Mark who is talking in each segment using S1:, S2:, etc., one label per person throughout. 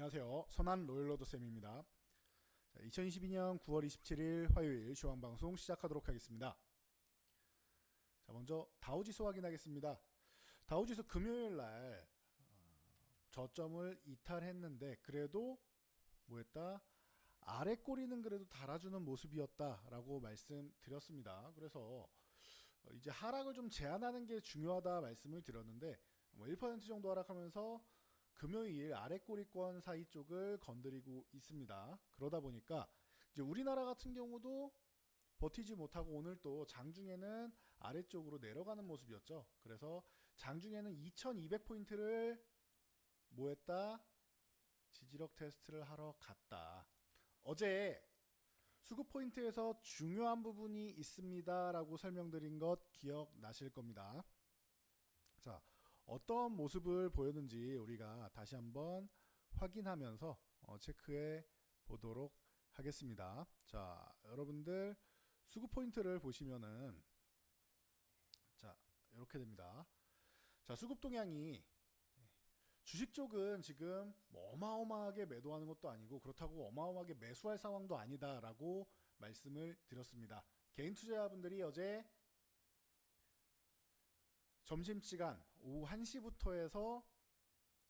S1: 안녕하세요. 선한 로열로드 쌤입니다. 자, 2022년 9월 27일 화요일 시황 방송 시작하도록 하겠습니다. 자, 먼저 다우지수 확인하겠습니다. 다우지수 금요일 날 어, 저점을 이탈했는데 그래도 뭐했다? 아래 꼬리는 그래도 달아주는 모습이었다라고 말씀드렸습니다. 그래서 어, 이제 하락을 좀 제한하는 게 중요하다 말씀을 드렸는데 뭐1% 정도 하락하면서 금요일 아래 꼬리권 사이 쪽을 건드리고 있습니다. 그러다 보니까 이제 우리나라 같은 경우도 버티지 못하고 오늘 또 장중에는 아래쪽으로 내려가는 모습이었죠. 그래서 장중에는 2200포인트를 뭐 했다? 지지력 테스트를 하러 갔다. 어제 수급 포인트에서 중요한 부분이 있습니다라고 설명드린 것 기억나실 겁니다. 자, 어떤 모습을 보였는지 우리가 다시 한번 확인하면서 어, 체크해 보도록 하겠습니다. 자, 여러분들 수급 포인트를 보시면은 자, 이렇게 됩니다. 자, 수급 동향이 주식 쪽은 지금 뭐 어마어마하게 매도하는 것도 아니고 그렇다고 어마어마하게 매수할 상황도 아니다라고 말씀을 드렸습니다. 개인 투자자분들이 어제 점심시간 오후 1시부터 해서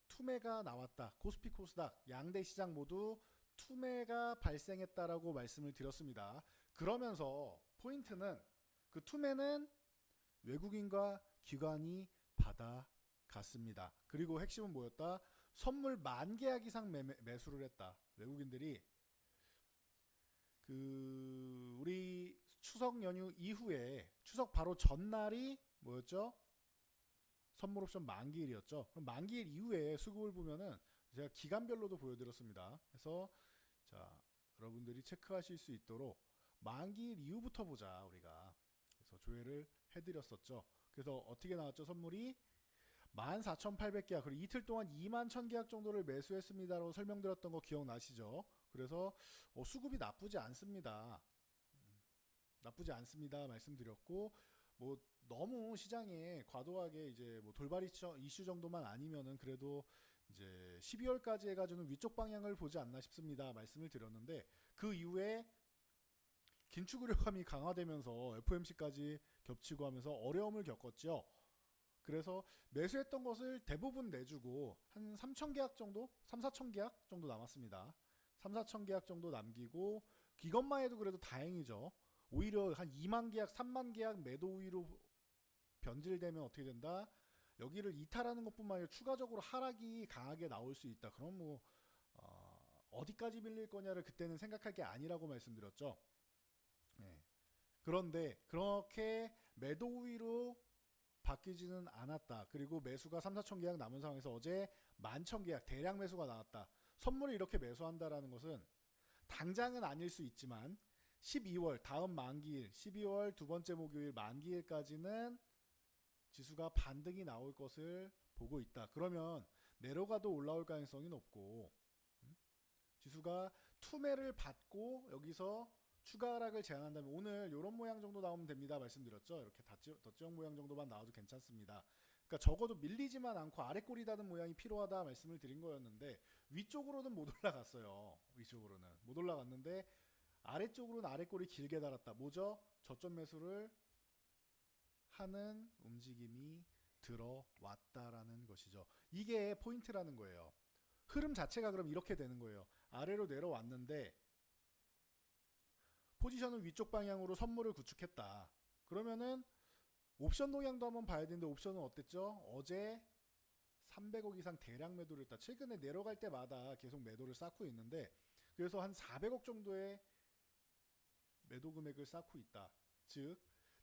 S1: 투매가 나왔다. 코스피 코스닥 양대 시장 모두 투매가 발생했다라고 말씀을 드렸습니다. 그러면서 포인트는 그 투매는 외국인과 기관이 받아갔습니다. 그리고 핵심은 뭐였다? 선물 만 계약 이상 매, 매수를 했다. 외국인들이 그 우리 추석 연휴 이후에 추석 바로 전날이 뭐였죠? 선물 옵션 만기일이었죠. 그럼 만기일 이후에 수급을 보면은 제가 기간별로도 보여드렸습니다. 그래서 자 여러분들이 체크하실 수 있도록 만기일 이후부터 보자 우리가 그래서 조회를 해드렸었죠. 그래서 어떻게 나왔죠 선물이 14,800계약 그리고 이틀 동안 2만 1,000계약 정도를 매수했습니다라고 설명드렸던 거 기억나시죠? 그래서 어, 수급이 나쁘지 않습니다. 음, 나쁘지 않습니다 말씀드렸고 뭐 너무 시장에 과도하게 이제 뭐 돌발 이슈, 정도만 아니면은 그래도 이제 12월까지 해가지고는 위쪽 방향을 보지 않나 싶습니다 말씀을 드렸는데 그 이후에 긴축 의료감이 강화되면서 FOMC까지 겹치고 하면서 어려움을 겪었죠. 그래서 매수했던 것을 대부분 내주고 한 3천 계약 정도, 3, 4천 계약 정도 남았습니다. 3, 4천 계약 정도 남기고 이것만 해도 그래도 다행이죠. 오히려 한 2만 계약, 3만 계약 매도 우위로 변질되면 어떻게 된다? 여기를 이탈하는 것뿐만 아니라 추가적으로 하락이 강하게 나올 수 있다. 그럼 뭐 어, 어디까지 밀릴 거냐를 그때는 생각할 게 아니라고 말씀드렸죠. 네. 그런데 그렇게 매도 우위로 바뀌지는 않았다. 그리고 매수가 3, 4천 계약 남은 상황에서 어제 만천 계약 대량 매수가 나왔다. 선물을 이렇게 매수한다라는 것은 당장은 아닐 수 있지만 12월 다음 만기일 12월 두 번째 목요일 만기일까지는 지수가 반등이 나올 것을 보고 있다. 그러면 내려가도 올라올 가능성이 높고 음? 지수가 투매를 받고 여기서 추가 하락을 제한한다면 오늘 이런 모양 정도 나오면 됩니다. 말씀드렸죠? 이렇게 덧지형 모양 정도만 나와도 괜찮습니다. 그러니까 적어도 밀리지만 않고 아래 꼬리 닿는 모양이 필요하다 말씀을 드린 거였는데 위쪽으로는 못 올라갔어요. 위쪽으로는 못 올라갔는데 아래쪽으로는 아래 꼬리 길게 달았다. 뭐죠? 저점 매수를 하는 움직임이 들어왔다라는 것이죠 이게 포인트라는 거예요 흐름 자체가 그럼 이렇게 되는 거예요 아래로 내려왔는데 포지션을 위쪽 방향으로 선물을 구축했다. 그러면은 옵션 동향도 한번 봐야 되는데 옵션은 어땠죠? 어제 300억 이상 대량 매도를 했다. 최근에 내려갈 때마다 계속 매도를 쌓고 있는데 그래서 한 400억 정도의 매도 금액을 쌓고 있다. 즉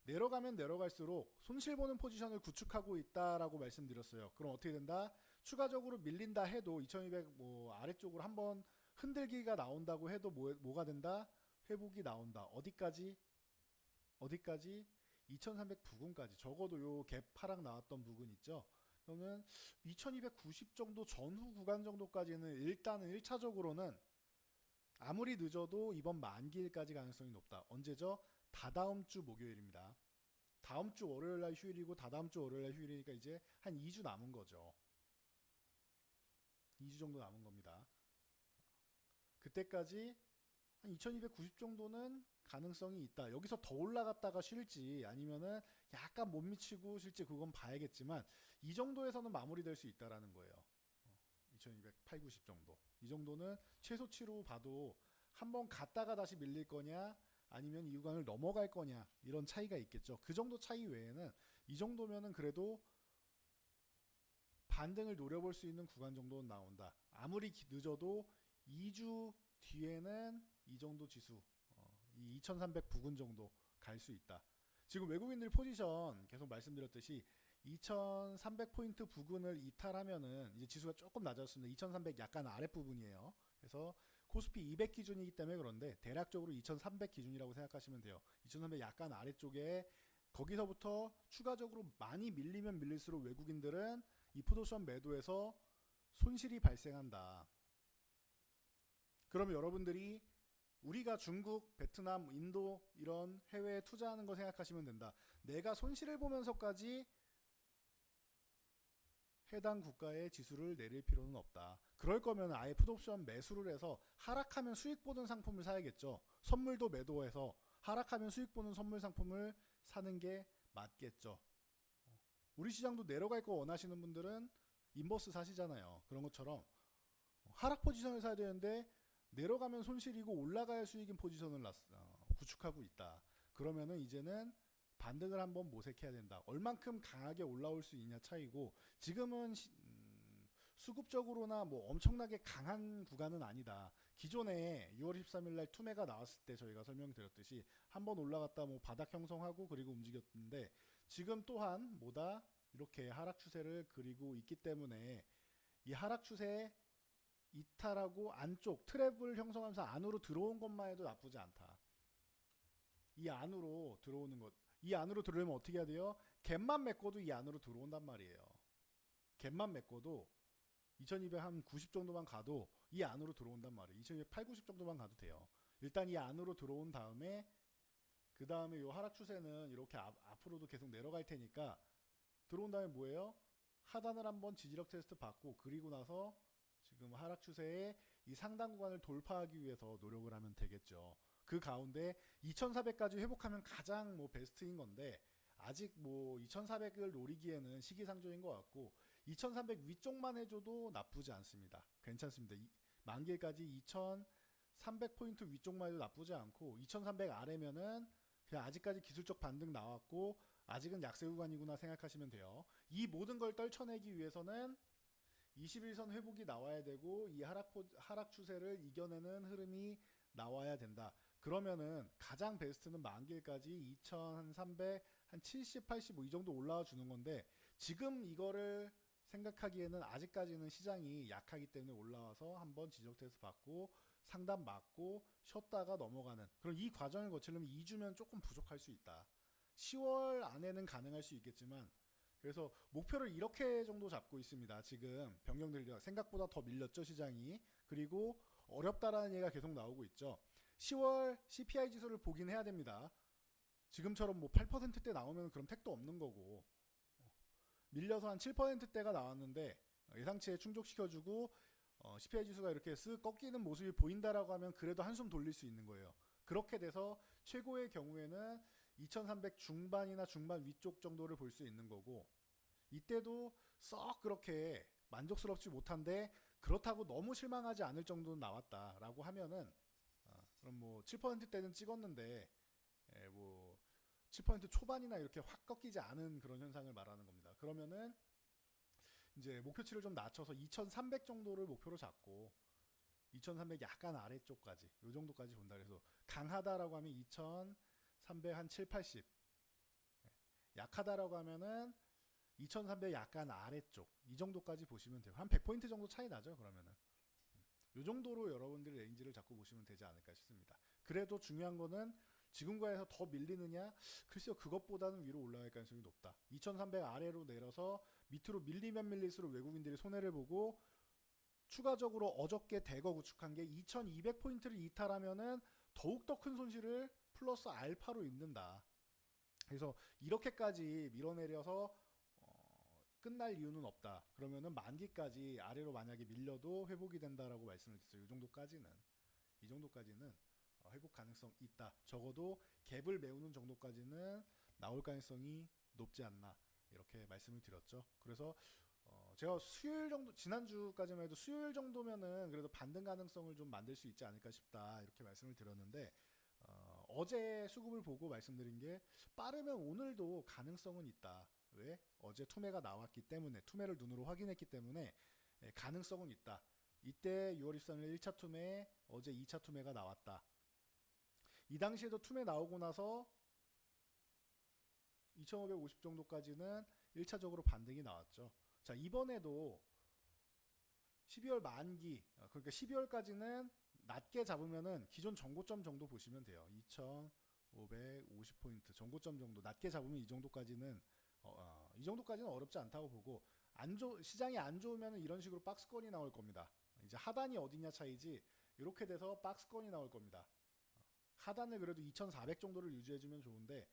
S1: 내려가면 내려갈수록 손실 보는 포지션을 구축하고 있다라고 말씀드렸어요. 그럼 어떻게 된다? 추가적으로 밀린다 해도 2200 뭐 아래쪽으로 한번 흔들기가 나온다고 해도 뭐, 뭐가 된다? 회복이 나온다. 어디까지? 어디까지? 2300 부근까지. 적어도 요 갭 하락 나왔던 부근 있죠. 그러면 2290 정도 전후 구간 정도까지는 일단은 1차적으로는 아무리 늦어도 이번 만기일까지 가능성이 높다. 언제죠? 다다음 주 목요일입니다. 다음 주 월요일 날 휴일이고 다다음 주 월요일 날 휴일이니까 이제 한 2주 남은 거죠. 2주 정도 남은 겁니다. 그때까지 한 2290 정도는 가능성이 있다. 여기서 더 올라갔다가 쉴지 아니면은 약간 못 미치고 쉴지 그건 봐야겠지만 이 정도에서는 마무리될 수 있다라는 거예요. 2208, 90 정도. 이 정도는 최소치로 봐도 한번 갔다가 다시 밀릴 거냐 아니면 이 구간을 넘어갈 거냐 이런 차이가 있겠죠. 그 정도 차이 외에는 이 정도면은 그래도 반등을 노려볼 수 있는 구간 정도는 나온다. 아무리 기- 늦어도 2주 뒤에는 이 정도 지수, 어, 이2300 부근 정도 갈 수 있다. 지금 외국인들 포지션 계속 말씀드렸듯이 2300 포인트 부근을 이탈하면은 이제 지수가 조금 낮았습니다. 2300 약간 아랫 부분이에요. 그래서 코스피 200 기준이기 때문에 그런데 대략적으로 2300 기준이라고 생각하시면 돼요. 2300 약간 아래쪽에 거기서부터 추가적으로 많이 밀리면 밀릴수록 외국인들은 이 푸드옵션 매도에서 손실이 발생한다. 그러면 여러분들이 우리가 중국, 베트남, 인도 이런 해외에 투자하는 거 생각하시면 된다. 내가 손실을 보면서까지 해당 국가의 지수를 내릴 필요는 없다. 그럴 거면 아예 풋옵션 매수를 해서 하락하면 수익 보는 상품을 사야겠죠. 선물도 매도해서 하락하면 수익 보는 선물 상품을 사는 게 맞겠죠. 우리 시장도 내려갈 거 원하시는 분들은 인버스 사시잖아요. 그런 것처럼 하락 포지션을 사야 되는데 내려가면 손실이고 올라가야 수익인 포지션을 놨- 어, 구축하고 있다. 그러면은 이제는 반등을 한번 모색해야 된다. 얼만큼 강하게 올라올 수 있냐 차이고 지금은 시- 음, 수급적으로나 뭐 엄청나게 강한 구간은 아니다. 기존에 6월 13일 날 투매가 나왔을 때 저희가 설명드렸듯이 한번 올라갔다 뭐 바닥 형성하고 그리고 움직였는데 지금 또한 뭐다 이렇게 하락 추세를 그리고 있기 때문에 이 하락 추세에 이탈하고 안쪽 트랩을 형성하면서 안으로 들어온 것만 해도 나쁘지 않다. 이 안으로 들어오는 것, 이 안으로 들어오면 어떻게 해야 돼요? 갭만 메꿔도 이 안으로 들어온단 말이에요. 갭만 메꿔도 2200한90 정도만 가도 이 안으로 들어온단 말이에요. 2200 8, 90 정도만 가도 돼요. 일단 이 안으로 들어온 다음에 그 다음에 이 하락 추세는 이렇게 앞, 앞으로도 계속 내려갈 테니까 들어온 다음에 뭐예요? 하단을 한번 지지력 테스트 받고 그리고 나서 지금 하락 추세의 이 상단 구간을 돌파하기 위해서 노력을 하면 되겠죠. 그 가운데 2400까지 회복하면 가장 뭐 베스트인 건데 아직 뭐 2400을 노리기에는 시기상조인 것 같고 2300 위쪽만 해줘도 나쁘지 않습니다. 괜찮습니다. 이- 만기까지 2300 포인트 위쪽만 해도 나쁘지 않고 2300 아래면은 그냥 아직까지 기술적 반등 나왔고 아직은 약세 구간이구나 생각하시면 돼요. 이 모든 걸 떨쳐내기 위해서는 21선 회복이 나와야 되고 이 하락 포, 하락 추세를 이겨내는 흐름이 나와야 된다. 그러면은 가장 베스트는 만기까지 2,300, 한 70, 85이 정도 올라와 주는 건데 지금 이거를 생각하기에는 아직까지는 시장이 약하기 때문에 올라와서 한번 지적 테스트 받고 상단 맞고 쉬었다가 넘어가는 그런 이 과정을 거치려면 2주면 조금 부족할 수 있다. 10월 안에는 가능할 수 있겠지만 그래서 목표를 이렇게 정도 잡고 있습니다. 지금 변경들이 생각보다 더 밀렸죠 시장이 그리고 어렵다라는 얘기가 계속 나오고 있죠. 10월 CPI 지수를 보긴 해야 됩니다. 지금처럼 뭐 8%대 나오면 그럼 택도 없는 거고 밀려서 한 7%대가 나왔는데 예상치에 충족시켜주고 어, CPI 지수가 이렇게 쓱 꺾이는 모습이 보인다라고 하면 그래도 한숨 돌릴 수 있는 거예요. 그렇게 돼서 최고의 경우에는 2300 중반이나 중반 위쪽 정도를 볼 수 있는 거고 이때도 썩 그렇게 만족스럽지 못한데 그렇다고 너무 실망하지 않을 정도는 나왔다라고 하면은 어, 그럼 뭐 7%대는 찍었는데 예, 뭐7% 초반이나 이렇게 확 꺾이지 않은 그런 현상을 말하는 겁니다. 그러면은 이제 목표치를 좀 낮춰서 2,300 정도를 목표로 잡고 2,300 약간 아래쪽까지 요 정도까지 본다 그래서 강하다라고 하면 2,300 한 7, 80 예, 약하다라고 하면은 2,300 약간 아래쪽 이 정도까지 보시면 돼요. 한 100포인트 정도 차이 나죠. 그러면은 이 정도로 여러분들이 레인지를 잡고 보시면 되지 않을까 싶습니다. 그래도 중요한 거는 지금과에서 더 밀리느냐? 글쎄요, 그것보다는 위로 올라갈 가능성이 높다. 2,300 아래로 내려서 밑으로 밀리면 밀릴수록 외국인들이 손해를 보고 추가적으로 어저께 대거 구축한 게 2,200포인트를 이탈하면은 더욱더 큰 손실을 플러스 알파로 입는다. 그래서 이렇게까지 밀어내려서 어, 끝날 이유는 없다. 그러면은 만기까지 아래로 만약에 밀려도 회복이 된다라고 말씀을 드렸어요. 이 정도까지는. 이 정도까지는 어, 회복 가능성 있다. 적어도 갭을 메우는 정도까지는 나올 가능성이 높지 않나 이렇게 말씀을 드렸죠. 그래서 어, 제가 수요일 정도 지난주까지만 해도 수요일 정도면은 그래도 반등 가능성을 좀 만들 수 있지 않을까 싶다 이렇게 말씀을 드렸는데 어, 어제 수급을 보고 말씀드린 게 빠르면 오늘도 가능성은 있다. 왜? 어제 투매가 나왔기 때문에 투매를 눈으로 확인했기 때문에 예, 가능성은 있다. 이때 6월 23일 1차 투매, 어제 2차 투매가 나왔다. 이 당시에도 투매 나오고 나서 2550 정도까지는 1차적으로 반등이 나왔죠. 자, 이번에도 12월 만기, 어, 그러니까 12월까지는 낮게 잡으면은 기존 정고점 정도 보시면 돼요. 2550포인트 정고점 정도 낮게 잡으면 이 정도까지는 어, 어, 이 정도까지는 어렵지 않다고 보고 안 좋, 시장이 안 좋으면 이런 식으로 박스권이 나올 겁니다. 이제 하단이 어디냐 차이지 이렇게 돼서 박스권이 나올 겁니다. 어, 하단을 그래도 2400 정도를 유지해주면 좋은데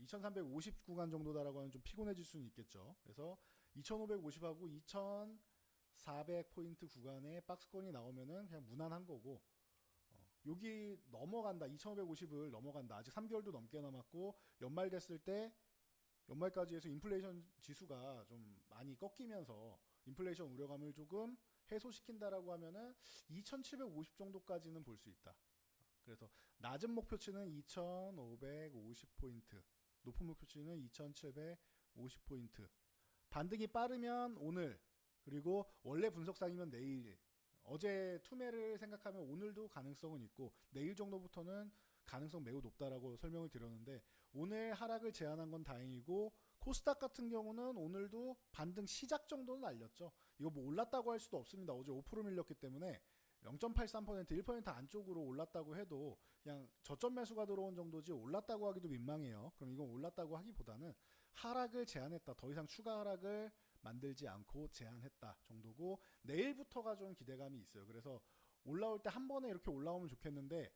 S1: 2350 구간 정도다라고 하면 좀 피곤해질 수는 있겠죠. 그래서 2550하고 2400 포인트 구간에 박스권이 나오면은 그냥 무난한 거고 어, 여기 넘어간다 2550을 넘어간다 아직 3개월도 넘게 남았고 연말 됐을 때 연말까지 해서 인플레이션 지수가 좀 많이 꺾이면서 인플레이션 우려감을 조금 해소시킨다라고 하면은 2750 정도까지는 볼 수 있다. 그래서 낮은 목표치는 2550포인트, 높은 목표치는 2750포인트. 반등이 빠르면 오늘, 그리고 원래 분석상이면 내일, 어제 투매를 생각하면 오늘도 가능성은 있고, 내일 정도부터는 가능성 매우 높다라고 설명을 드렸는데, 오늘 하락을 제한한 건 다행이고, 코스닥 같은 경우는 오늘도 반등 시작 정도는 알렸죠. 이거 뭐 올랐다고 할 수도 없습니다. 어제 5% 밀렸기 때문에 0.83% 1% 안쪽으로 올랐다고 해도 그냥 저점 매수가 들어온 정도지 올랐다고 하기도 민망해요. 그럼 이건 올랐다고 하기보다는 하락을 제한했다. 더 이상 추가 하락을 만들지 않고 제한했다 정도고 내일부터가 좀 기대감이 있어요. 그래서 올라올 때 한 번에 이렇게 올라오면 좋겠는데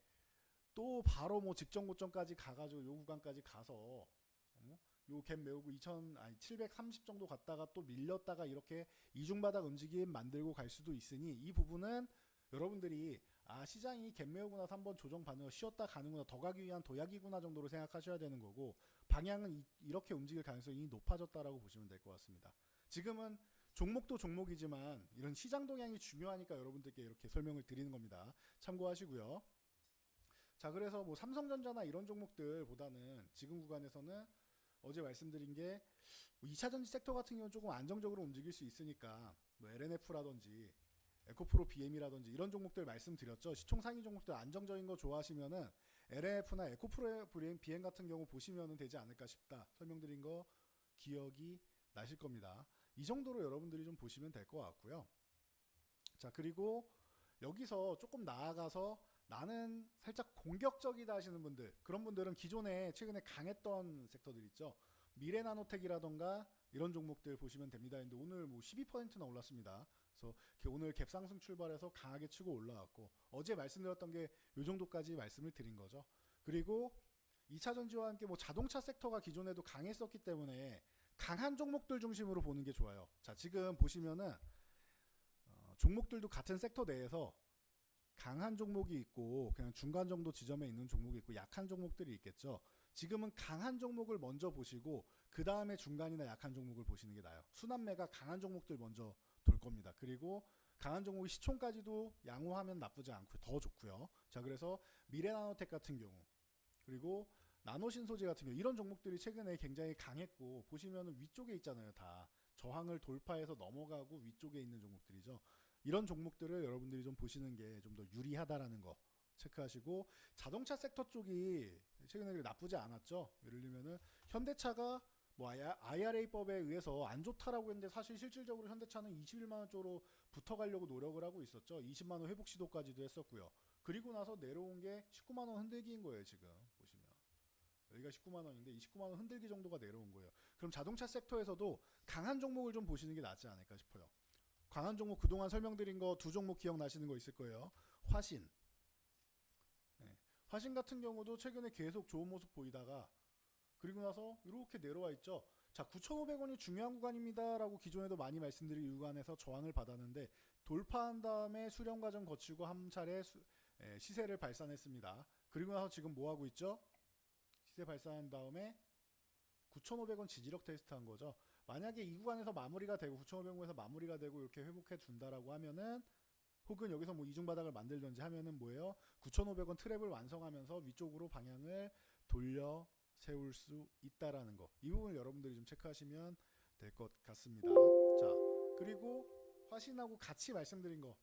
S1: 또 바로 뭐 직전 고점까지 가가지고 요 구간까지 가서 어? 요갭 메우고 2000 아니 730 정도 갔다가 또 밀렸다가 이렇게 이중 바닥 움직임 만들고 갈 수도 있으니 이 부분은 여러분들이 아 시장이 갭 메우고 나서 한번 조정 받는 쉬었다 가는구나 더 가기 위한 도약이구나 정도로 생각하셔야 되는 거고 방향은 이, 렇게 움직일 가능성이 높아졌다라고 보시면 될 것 같습니다. 지금은 종목도 종목이지만 이런 시장 동향이 중요하니까 여러분들께 이렇게 설명을 드리는 겁니다. 참고하시고요. 자 그래서 뭐 삼성전자나 이런 종목들보다는 지금 구간에서는 어제 말씀드린 게 2차 전지 섹터 같은 경우는 조금 안정적으로 움직일 수 있으니까 뭐 LNF라든지 에코프로 BM이라든지 이런 종목들 말씀드렸죠. 시총 상위 종목들 안정적인 거 좋아하시면은 LNF나 에코프로 BM 같은 경우 보시면 되지 않을까 싶다. 설명드린 거 기억이 나실 겁니다. 이 정도로 여러분들이 좀 보시면 될 것 같고요. 자 그리고 여기서 조금 나아가서 나는 살짝 공격적이다 하시는 분들 그런 분들은 기존에 최근에 강했던 섹터들 있죠. 미래 나노텍이라던가 이런 종목들 보시면 됩니다. 근데 오늘 뭐 12%나 올랐습니다. 그래서 오늘 갭 상승 출발해서 강하게 치고 올라왔고 어제 말씀드렸던 게요 정도까지 말씀을 드린 거죠. 그리고 2차 전지와 함께 뭐 자동차 섹터가 기존에도 강했었기 때문에 강한 종목들 중심으로 보는 게 좋아요. 자, 지금 보시면은 어, 종목들도 같은 섹터 내에서 강한 종목이 있고 그냥 중간 정도 지점에 있는 종목이 있고 약한 종목들이 있겠죠. 지금은 강한 종목을 먼저 보시고 그 다음에 중간이나 약한 종목을 보시는 게 나아요. 순환매가 강한 종목들 먼저 돌 겁니다. 그리고 강한 종목이 시총까지도 양호하면 나쁘지 않고 더 좋고요. 자 그래서 미래나노텍 같은 경우 그리고 나노신소재 같은 경우 이런 종목들이 최근에 굉장히 강했고 보시면은 위쪽에 있잖아요. 다 저항을 돌파해서 넘어가고 위쪽에 있는 종목들이죠. 이런 종목들을 여러분들이 좀 보시는 게 좀 더 유리하다라는 거 체크하시고 자동차 섹터 쪽이 최근에 나쁘지 않았죠. 예를 들면은 현대차가 뭐 IRA법에 의해서 안 좋다라고 했는데 사실 실질적으로 현대차는 21만 원 쪽으로 붙어가려고 노력을 하고 있었죠. 20만 원 회복 시도까지도 했었고요. 그리고 나서 내려온 게 19만 원 흔들기인 거예요. 지금 여기가 19만 원인데 29만 원 흔들기 정도가 내려온 거예요. 그럼 자동차 섹터에서도 강한 종목을 좀 보시는 게 낫지 않을까 싶어요. 강한 종목 그동안 설명드린 거 두 종목 기억나시는 거 있을 거예요. 화신. 네. 화신 같은 경우도 최근에 계속 좋은 모습 보이다가 그리고 나서 이렇게 내려와 있죠. 자, 9,500원이 중요한 구간입니다라고 기존에도 많이 말씀드린 구간에서 저항을 받았는데 돌파한 다음에 수렴 과정 거치고 한 차례 수, 예, 시세를 발산했습니다. 그리고 나서 지금 뭐 하고 있죠? 시세 발산한 다음에 9,500원 지지력 테스트 한 거죠. 만약에 이 구간에서 마무리가 되고 9,500원에서 마무리가 되고 이렇게 회복해 준다라고 하면은 혹은 여기서 뭐 이중 바닥을 만들든지 하면은 뭐예요? 9,500원 트랩을 완성하면서 위쪽으로 방향을 돌려 세울 수 있다라는 거. 이 부분을 여러분들이 좀 체크하시면 될 것 같습니다. 자, 그리고 화신하고 같이 말씀드린 거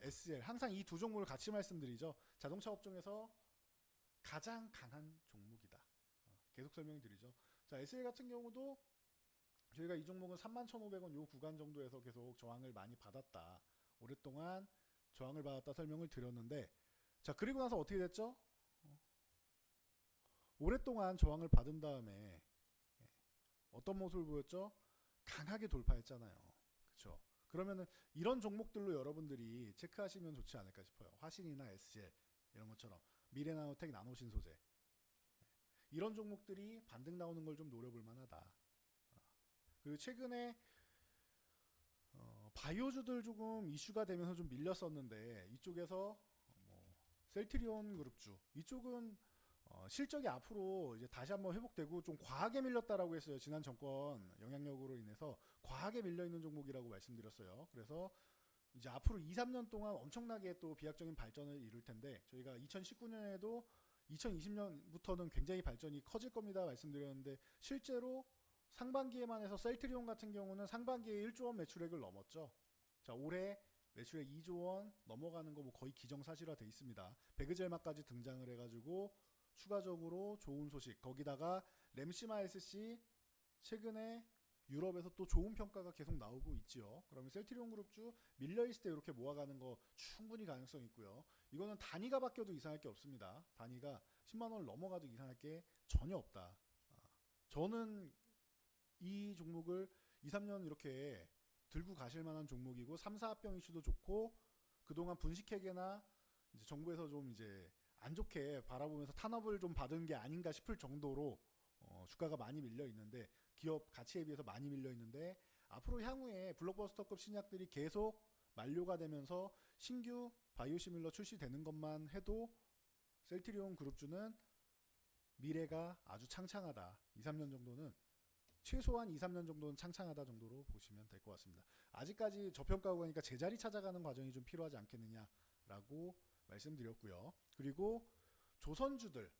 S1: SL 항상 이 두 종목을 같이 말씀드리죠. 자동차 업종에서 가장 강한 종목이다. 어, 계속 설명드리죠. 자, SL 같은 경우도 저희가 이 종목은 31,500원 요 구간 정도에서 계속 저항을 많이 받았다. 오랫동안 저항을 받았다 설명을 드렸는데 자, 그리고 나서 어떻게 됐죠? 어, 오랫동안 저항을 받은 다음에 예, 어떤 모습을 보였죠? 강하게 돌파했잖아요. 그렇죠? 그러면은 이런 종목들로 여러분들이 체크하시면 좋지 않을까 싶어요. 화신이나 SL 이런 것처럼 미래나노텍 나노신 소재 예. 이런 종목들이 반등 나오는 걸 좀 노려볼 만하다. 어. 그리고 최근에 어, 바이오주들 조금 이슈가 되면서 좀 밀렸었는데 이쪽에서 뭐 셀트리온 그룹주 이쪽은 어, 실적이 앞으로 이제 다시 한번 회복되고 좀 과하게 밀렸다라고 했어요. 지난 정권 영향력으로 인해서 과하게 밀려 있는 종목이라고 말씀드렸어요. 그래서 이제 앞으로 2, 3년 동안 엄청나게 또 비약적인 발전을 이룰 텐데 저희가 2019년에도 2020년부터는 굉장히 발전이 커질 겁니다 말씀드렸는데 실제로 상반기에만 해서 셀트리온 같은 경우는 상반기에 1조 원 매출액을 넘었죠. 자 올해 매출액 2조 원 넘어가는 거 뭐 거의 기정사실화 돼 있습니다. 배그젤마까지 등장을 해가지고 추가적으로 좋은 소식 거기다가 램시마 SC 최근에 유럽에서 또 좋은 평가가 계속 나오고 있지요. 그러면 셀트리온 그룹주 밀려 있을 때 이렇게 모아가는 거 충분히 가능성 있고요. 이거는 단위가 바뀌어도 이상할 게 없습니다. 단위가 10만 원을 넘어가도 이상할 게 전혀 없다. 아, 저는 이 종목을 2, 3년 이렇게 들고 가실 만한 종목이고 3, 4합병 이슈도 좋고 그동안 분식회계나 이제 정부에서 좀 이제 안 좋게 바라보면서 탄압을 좀 받은 게 아닌가 싶을 정도로 어, 주가가 많이 밀려 있는데 기업 가치에 비해서 많이 밀려 있는데 앞으로 향후에 블록버스터급 신약들이 계속 만료가 되면서 신규 바이오시밀러 출시되는 것만 해도 셀트리온 그룹주는 미래가 아주 창창하다. 2, 3년 정도는 최소한 2, 3년 정도는 창창하다 정도로 보시면 될 것 같습니다. 아직까지 저평가하고 가니까 제자리 찾아가는 과정이 좀 필요하지 않겠느냐라고 말씀드렸고요. 그리고 조선주들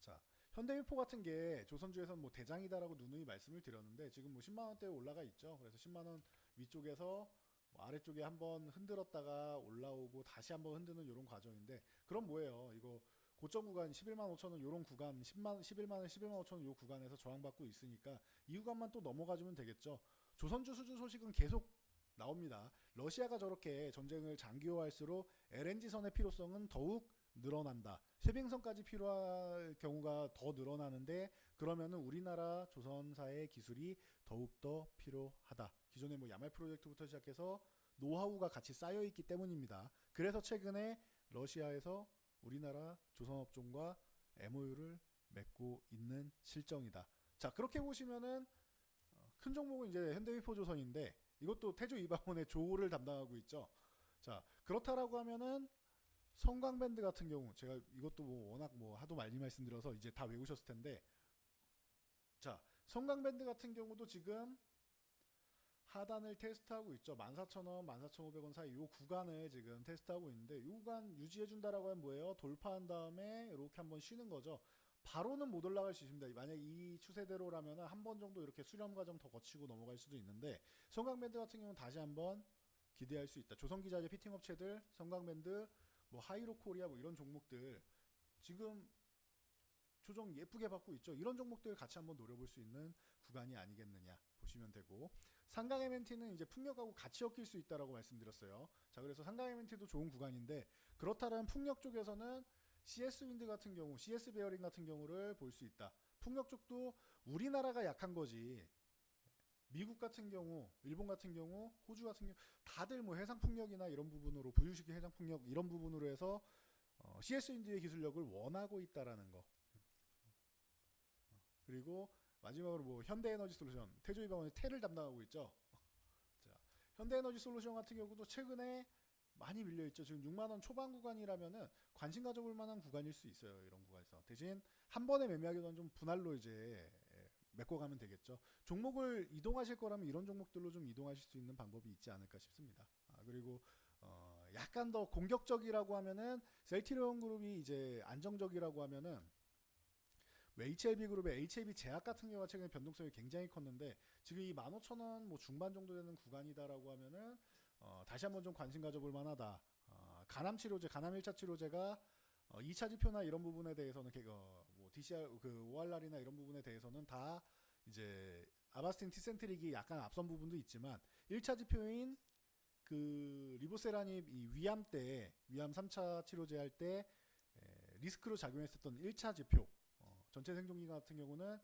S1: 자 현대미포 같은 게 조선주에서는 뭐 대장이다라고 누누이 말씀을 드렸는데 지금 뭐 10만 원대에 올라가 있죠. 그래서 10만 원 위쪽에서 뭐 아래쪽에 한번 흔들었다가 올라오고 다시 한번 흔드는 이런 과정인데 그럼 뭐예요? 이거 고점 구간 11만 5천 원 이런 구간 10만 11만 원 11만 5천 원 요 구간에서 저항받고 있으니까 이 구간만 또 넘어가 주면 되겠죠. 조선주 수주 소식은 계속 나옵니다. 러시아가 저렇게 전쟁을 장기화할수록 LNG선의 필요성은 더욱 늘어난다. 쇄빙선까지 필요할 경우가 더 늘어나는데 그러면은 우리나라 조선사의 기술이 더욱더 필요하다. 기존에 뭐 야말 프로젝트부터 시작해서 노하우가 같이 쌓여 있기 때문입니다. 그래서 최근에 러시아에서 우리나라 조선업종과 MOU를 맺고 있는 실정이다. 자 그렇게 보시면은 어, 큰 종목은 이제 현대위포조선인데 이것도 태조 이방원의 조를 담당하고 있죠. 자 그렇다라고 하면은 성광밴드 같은 경우 제가 이것도 뭐 워낙 뭐 하도 많이 말씀드려서 이제 다 외우셨을 텐데 자 성광밴드 같은 경우도 지금 하단을 테스트하고 있죠. 14,000원, 14,500원 사이 요 구간을 지금 테스트하고 있는데 이 구간 유지해 준다라고 하면 뭐예요? 돌파한 다음에 이렇게 한번 쉬는 거죠. 바로는 못 올라갈 수 있습니다. 만약 이 추세대로라면 한 번 정도 이렇게 수렴 과정 더 거치고 넘어갈 수도 있는데 성광밴드 같은 경우는 다시 한번 기대할 수 있다. 조선기자재 피팅 업체들, 성광밴드, 뭐 하이로 코리아 뭐 이런 종목들 지금 조정 예쁘게 받고 있죠. 이런 종목들 같이 한번 노려볼 수 있는 구간이 아니겠느냐 보시면 되고 상강 MNT는 이제 풍력하고 같이 엮일 수 있다라고 말씀드렸어요. 자 그래서 상강 MNT도 좋은 구간인데 그렇다면 풍력 쪽에서는 CS 윈드 같은 경우, CS 베어링 같은 경우를 볼 수 있다. 풍력 쪽도 우리나라가 약한 거지. 미국 같은 경우, 일본 같은 경우, 호주 같은 경우 다들 뭐 해상 풍력이나 이런 부분으로 부유식 해상 풍력 이런 부분으로 해서 어, CS 윈드의 기술력을 원하고 있다라는 거. 어, 그리고 마지막으로 뭐 현대에너지 솔루션, 태조 이방원의 태를 담당하고 있죠. 자, 현대에너지 솔루션 같은 경우도 최근에 많이 밀려 있죠. 지금 6만 원 초반 구간이라면은 관심 가져볼 만한 구간일 수 있어요. 이런 구간에서 대신 한 번에 매매하기보다는 좀 분할로 이제 예, 메꿔가면 되겠죠. 종목을 이동하실 거라면 이런 종목들로 좀 이동하실 수 있는 방법이 있지 않을까 싶습니다. 아, 그리고 어, 약간 더 공격적이라고 하면은 셀티리온 그룹이 이제 안정적이라고 하면은 뭐 HLB 그룹의 HLB 제약 같은 경우가 최근에 변동성이 굉장히 컸는데 지금 이 15,000원 뭐 중반 정도 되는 구간이다라고 하면은 어, 다시 한번 좀 관심 가져볼 만하다. 어, 간암 치료제, 간암 1차 치료제가 어, 2차 지표나 이런 부분에 대해서는 그, 어, 뭐 DCR 그 ORR이나 이런 부분에 대해서는 다 이제 아바스틴 티센트릭이 약간 앞선 부분도 있지만 1차 지표인 그 리보세라닙 이 위암 때 위암 3차 치료제 할 때 리스크로 작용했었던 1차 지표 어, 전체 생존기간 같은 경우는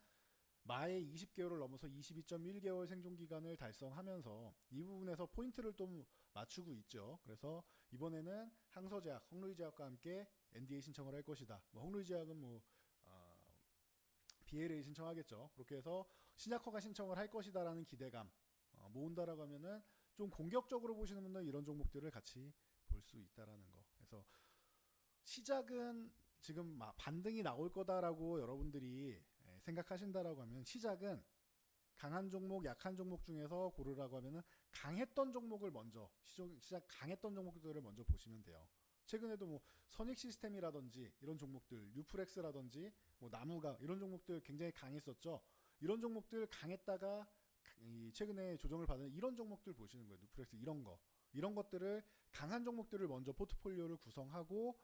S1: 마의 20개월을 넘어서 22.1개월 생존기간을 달성하면서 이 부분에서 포인트를 또 맞추고 있죠. 그래서 이번에는 항서제약, 홍루이제약과 함께 NDA 신청을 할 것이다. 뭐 홍루이제약은 뭐 어, BLA 신청하겠죠. 그렇게 해서 신약 허가 신청을 할 것이다라는 기대감 어, 모은다라고 하면은 좀 공격적으로 보시는 분들은 이런 종목들을 같이 볼 수 있다라는 거. 그래서 시작은 지금 막 반등이 나올 거다라고 여러분들이 예, 생각하신다라고 하면 시작은 강한 종목, 약한 종목 중에서 고르라고 하면은 강했던 종목을 먼저 시작 강했던 종목들을 먼저 보시면 돼요. 최근에도 뭐 선익 시스템이라든지 이런 종목들, 뉴프렉스라든지 뭐 나무가 이런 종목들 굉장히 강했었죠. 이런 종목들 강했다가 이 최근에 조정을 받은 이런 종목들 보시는 거예요. 뉴프렉스 이런 거. 이런 것들을 강한 종목들을 먼저 포트폴리오를 구성하고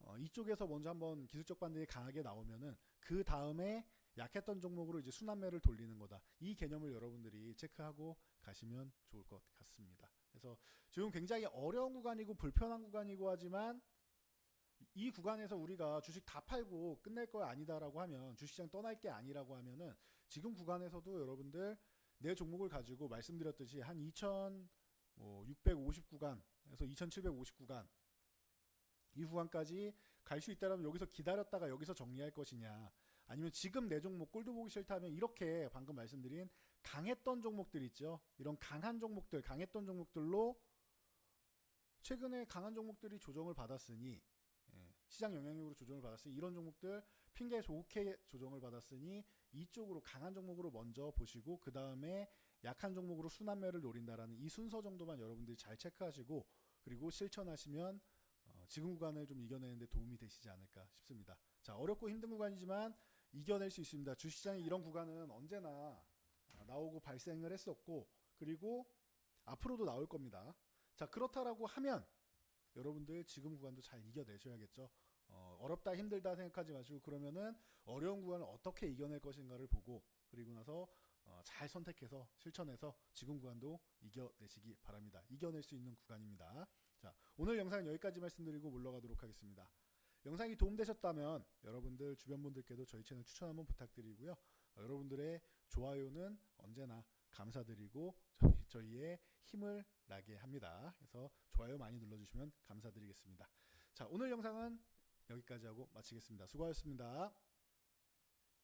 S1: 어, 이쪽에서 먼저 한번 기술적 반등이 강하게 나오면은 그 다음에 약했던 종목으로 이제 순환매를 돌리는 거다. 이 개념을 여러분들이 체크하고 가시면 좋을 것 같습니다. 그래서 지금 굉장히 어려운 구간이고 불편한 구간이고 하지만 이 구간에서 우리가 주식 다 팔고 끝낼 거 아니다라고 하면 주식시장 떠날 게 아니라고 하면은 지금 구간에서도 여러분들 내 종목을 가지고 말씀드렸듯이 한 2,650 구간에서 2,750 구간 이 구간까지 갈 수 있다면 여기서 기다렸다가 여기서 정리할 것이냐 아니면 지금 내 종목 꼴도 보기 싫다면 이렇게 방금 말씀드린 강했던 종목들 있죠 이런 강한 종목들 강했던 종목들로 최근에 강한 종목들이 조정을 받았으니 예, 시장 영향력으로 조정을 받았으니 이런 종목들 핑계 좋게 조정을 받았으니 이쪽으로 강한 종목으로 먼저 보시고 그 다음에 약한 종목으로 순환매를 노린다라는 이 순서 정도만 여러분들이 잘 체크하시고 그리고 실천하시면 어, 지금 구간을 좀 이겨내는데 도움이 되시지 않을까 싶습니다. 자 어렵고 힘든 구간이지만 이겨낼 수 있습니다. 주시장의 이런 구간은 언제나 어, 나오고 발생을 했었고 그리고 앞으로도 나올 겁니다. 자 그렇다라고 하면 여러분들 지금 구간도 잘 이겨내셔야겠죠. 어, 어렵다 힘들다 생각하지 마시고 그러면은 어려운 구간을 어떻게 이겨낼 것인가를 보고 그리고 나서 어, 잘 선택해서 실천해서 지금 구간도 이겨내시기 바랍니다. 이겨낼 수 있는 구간입니다. 자 오늘 영상은 여기까지 말씀드리고 물러가도록 하겠습니다. 영상이 도움되셨다면 여러분들 주변 분들께도 저희 채널 추천 한번 부탁드리고요. 어, 여러분들의 좋아요는 언제나 감사드리고 저희, 저희의 힘을 나게 합니다. 그래서 좋아요 많이 눌러주시면 감사드리겠습니다. 자 오늘 영상은 여기까지 하고 마치겠습니다. 수고하셨습니다.